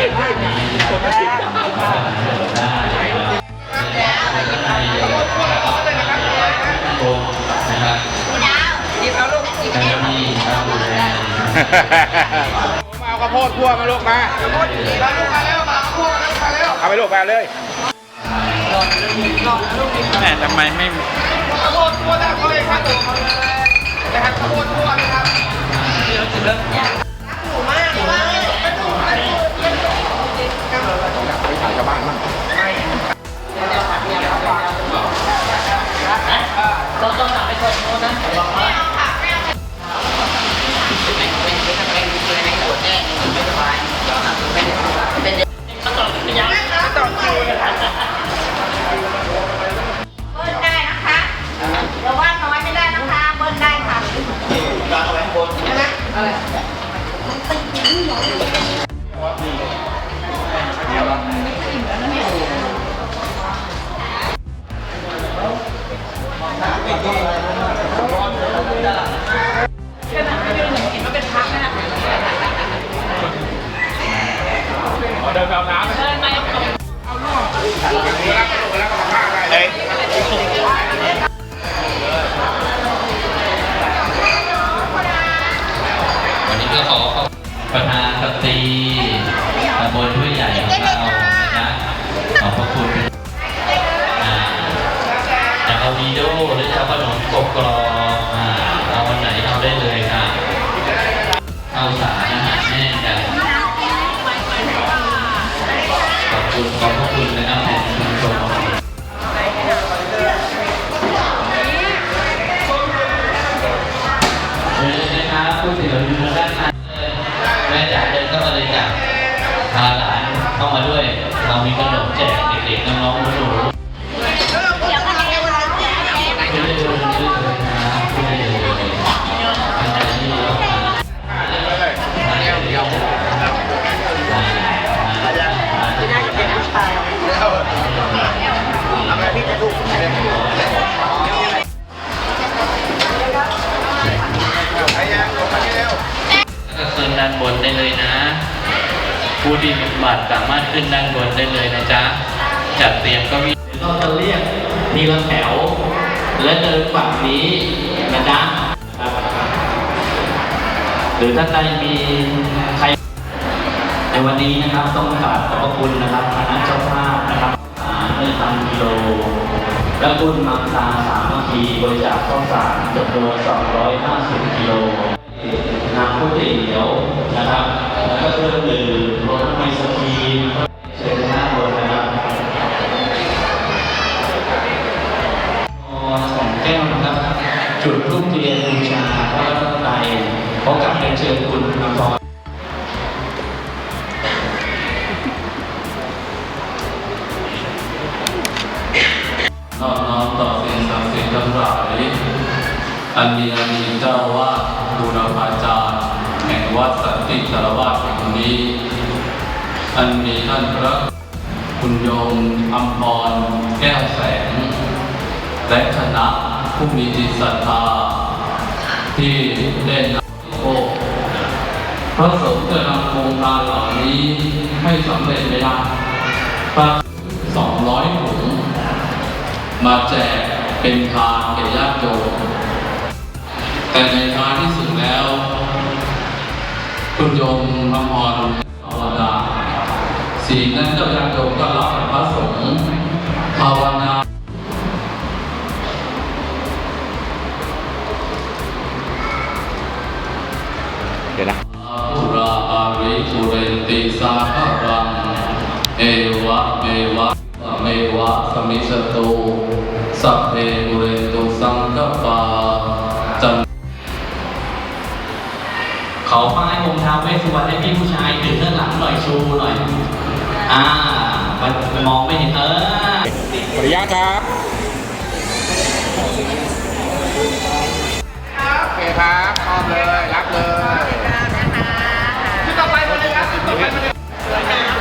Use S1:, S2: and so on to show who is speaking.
S1: มาเอาข้าวโพดคั่วมาลูกมาข้าวโพดอยู่
S2: นี่มาลูกมา
S1: แล้วมา
S3: คั่วมาแล้วมาแล้ว
S1: เอาไปลูกมาเลย
S2: แม่ทำไมไม่ข้าวโพดคั่วได้เขาเลยข้าวโพดเขาเลยนะครับข้าวโพดคั่วนะครับ เแม่จ๋าเดินเข้ามาเลยจ้ะพาหลานเข้ามาด้วย เรามีขนมแจกเด็กๆน้องๆหนูๆานบนได้เลยนะ ผู้ที่มีบัตรสามารถขึ้นด้านบนได้เลยนะจ๊ะ จัดเตรียมก็มีก็จะเรียกทีละแถว และเดินฝั่งนี้นะจ๊ะหรือท่านใดมีใครในวันนี้นะครับต้องกราบขอบพระคุณนะครับคณะเจ้าภาพนะครับอาหารในพันกิโลและบุญมังตาสามัคคีบริจาคข้าวสารจำนวน250กิโล นำก๋วยเตี๋ยวนะครับ แล้วก็เครื่องดื่มรวมทั้งไอศครีมเชิญหน้าบนนะครับสองแก้วนะครับ จุดรูปเทียนบูชาพระรัตนตรัยพร้อมกับเรียนเชิญคุณอมร
S4: น้อมน้อมต่อสิ่งศักดิ์สิทธิ์ทั้งหลายอันมีอันมีเจ้าว่าบูรพาจารย์ แห่งวัดสันติสารวาสแห่งนี้ อันมีท่านพระคุณโยมอัมพรแก้วแสง และคณะผู้มีจิตศรัทธา ที่ได้นำโอ้พระสงฆ์จะนำโครงการเหล่านี้ให้สำเร็จไม่ได้พระสองร้อยถุงมาแจกเป็นทานแก่ญาติโยมแต่ในทายที่ ยมพระพรภาวนาสีลนั้นเจ้าญาติโยมก็รับพระสงฆ์ภาวนา
S1: เดี๋ยวนะ
S4: ปุราปาริปุเรนติสาคารังเอวะเมวะสะเมวะสมิสตุสัพเพปุเรนตุสังกปา
S2: ขอป้ายองค์ท้าวเวสสุวรรณให้พี่ผู้ชายถือข้างหลังหน่อยชูหน่อย อ่ามันมันมองไม่เห็นเออ
S1: ขออนุญาตครับโอเคครับมอบเลย รับเลยที่ต่อไปมาเลยครับต่อไปมาเลย